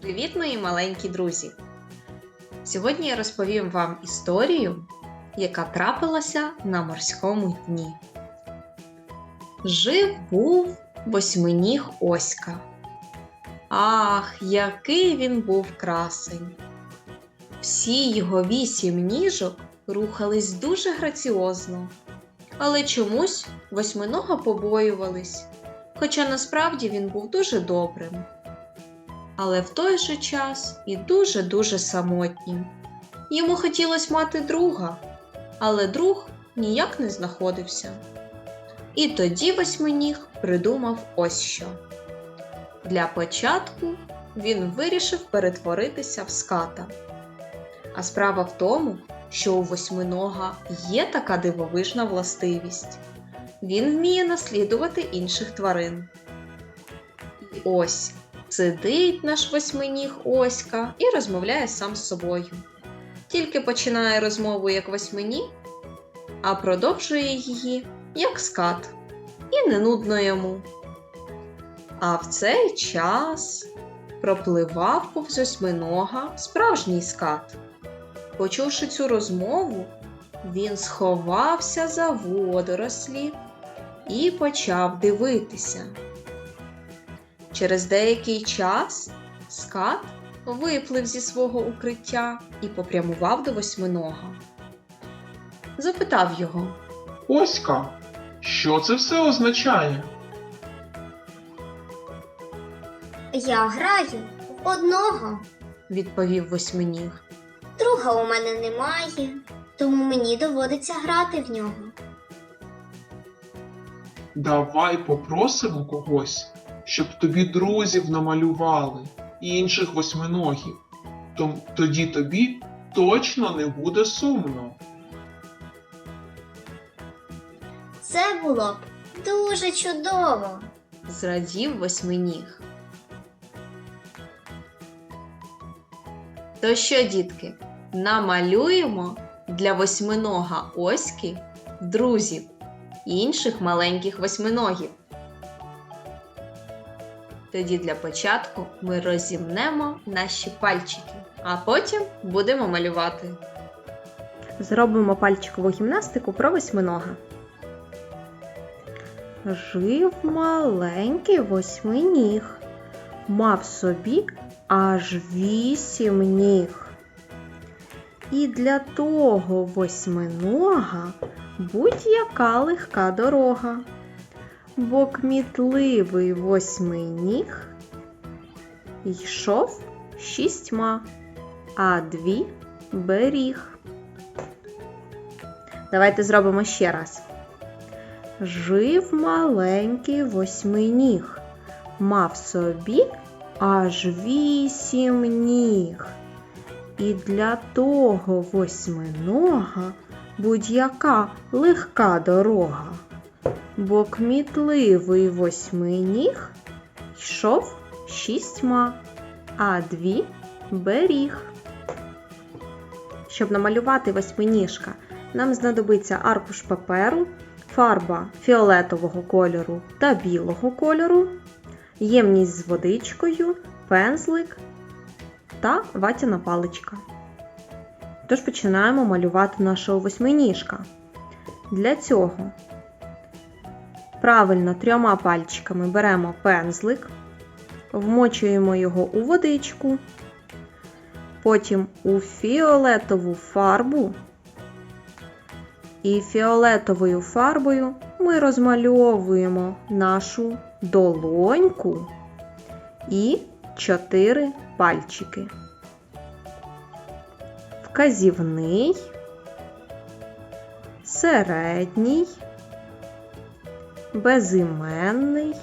Привіт, мої маленькі друзі! Сьогодні я розповім вам історію, яка трапилася на морському дні. Жив був восьминіг Оська. Ах, який він був красень! Всі його вісім ніжок рухались дуже граціозно, але чомусь восьминога побоювались, хоча насправді він був дуже добрим але в той же час і дуже-дуже самотнім. Йому хотілося мати друга, але друг ніяк не знаходився. І тоді восьминіг придумав ось що. Для початку він вирішив перетворитися в ската. А справа в тому, що у восьминога є така дивовижна властивість. Він вміє наслідувати інших тварин. І ось Сидить наш восьминіг Оська і розмовляє сам з собою. Тільки починає розмову як восьминіг, а продовжує її як скат. І не нудно йому. А в цей час пропливав повз восьминога справжній скат. Почувши цю розмову, він сховався за водорослі і почав дивитися. Через деякий час скат виплив зі свого укриття і попрямував до восьминога. Запитав його, Оська, що це все означає? Я граю в одного. відповів восьминіг. Друга у мене немає, тому мені доводиться грати в нього. Давай попросимо когось, щоб тобі друзів намалювали і інших восьминогів. Том- Тоді тобі точно не буде сумно. Це було б дуже чудово. Зрадів восьминіг. То що, дітки, намалюємо для восьминога Оськи друзів інших маленьких восьминогів. Тоді для початку ми розімнемо наші пальчики, а потім будемо малювати. Зробимо пальчикову гімнастику про восьминога. Жив маленький восьминіг, мав собі аж вісім ніг. І для того восьминога будь-яка легка дорога бо кмітливий восьминіг йшов шістьма, а дві беріг. Давайте зробимо ще раз. Жив маленький восьминіг, мав собі аж вісім ніг. І для того восьминога будь-яка легка дорога бо кмітливий восьминіг йшов шістьма, а дві беріг. Щоб намалювати восьминіжка, нам знадобиться аркуш паперу, фарба фіолетового кольору та білого кольору, ємність з водичкою, пензлик та ватяна паличка. Тож починаємо малювати нашого восьминіжка. Для цього Правильно трьома пальчиками беремо пензлик, вмочуємо його у водичку, потім у фіолетову фарбу. І фіолетовою фарбою ми розмальовуємо нашу долоньку і чотири пальчики. Вказівний, середній безіменний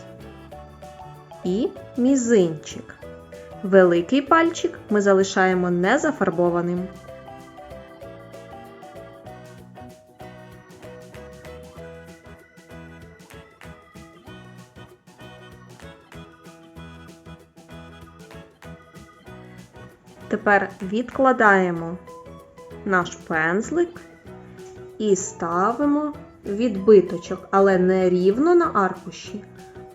і мізинчик. Великий пальчик ми залишаємо незафарбованим. Тепер відкладаємо наш пензлик і ставимо відбиточок, але не рівно на аркуші,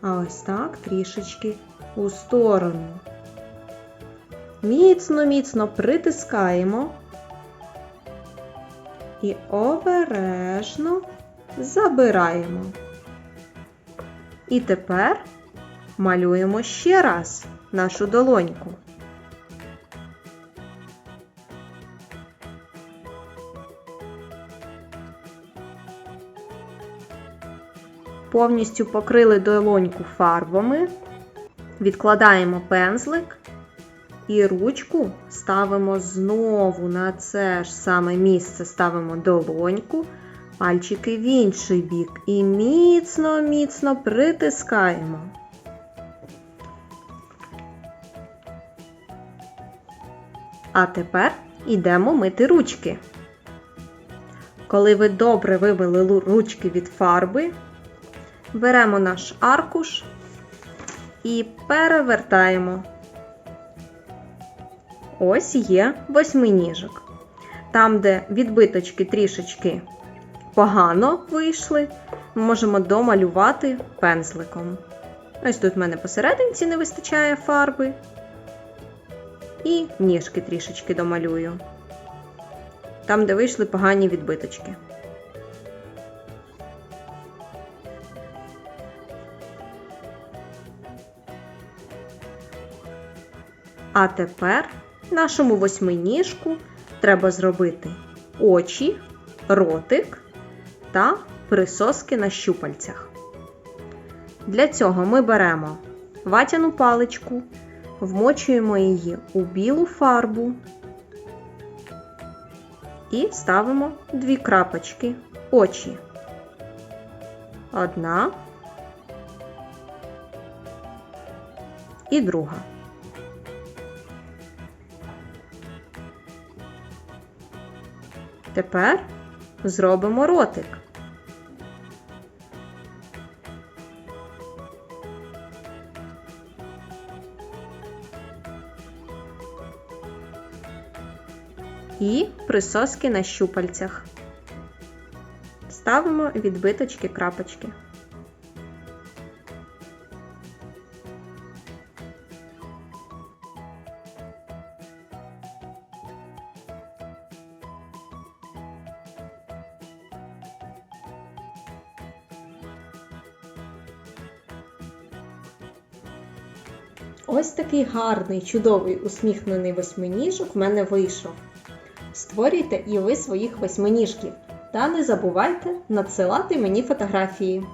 а ось так трішечки у сторону. міцно-міцно притискаємо і обережно забираємо. І тепер малюємо ще раз нашу долоньку. Повністю покрили долоньку фарбами, відкладаємо пензлик і ручку ставимо знову на це ж саме місце, ставимо долоньку, пальчики в інший бік і міцно-міцно притискаємо. А тепер йдемо мити ручки. Коли ви добре вимили ручки від фарби, беремо наш аркуш і перевертаємо. Ось є восьминіжок. Там, де відбиточки трішечки погано вийшли, ми можемо домалювати пензликом. Ось тут в мене посерединці не вистачає фарби. І ніжки трішечки домалюю. Там, де вийшли погані відбиточки. А тепер нашому восьминіжку треба зробити очі, ротик та присоски на щупальцях. Для цього ми беремо ватяну паличку, вмочуємо її у білу фарбу і ставимо дві крапочки очі. Одна і друга. Тепер зробимо ротик. І присоски на щупальцях. Ставимо відбиточки крапочки. Ось такий гарний, чудовий усміхнений восьминіжок в мене вийшов. Створюйте і ви своїх восьминіжків. Та не забувайте надсилати мені фотографії.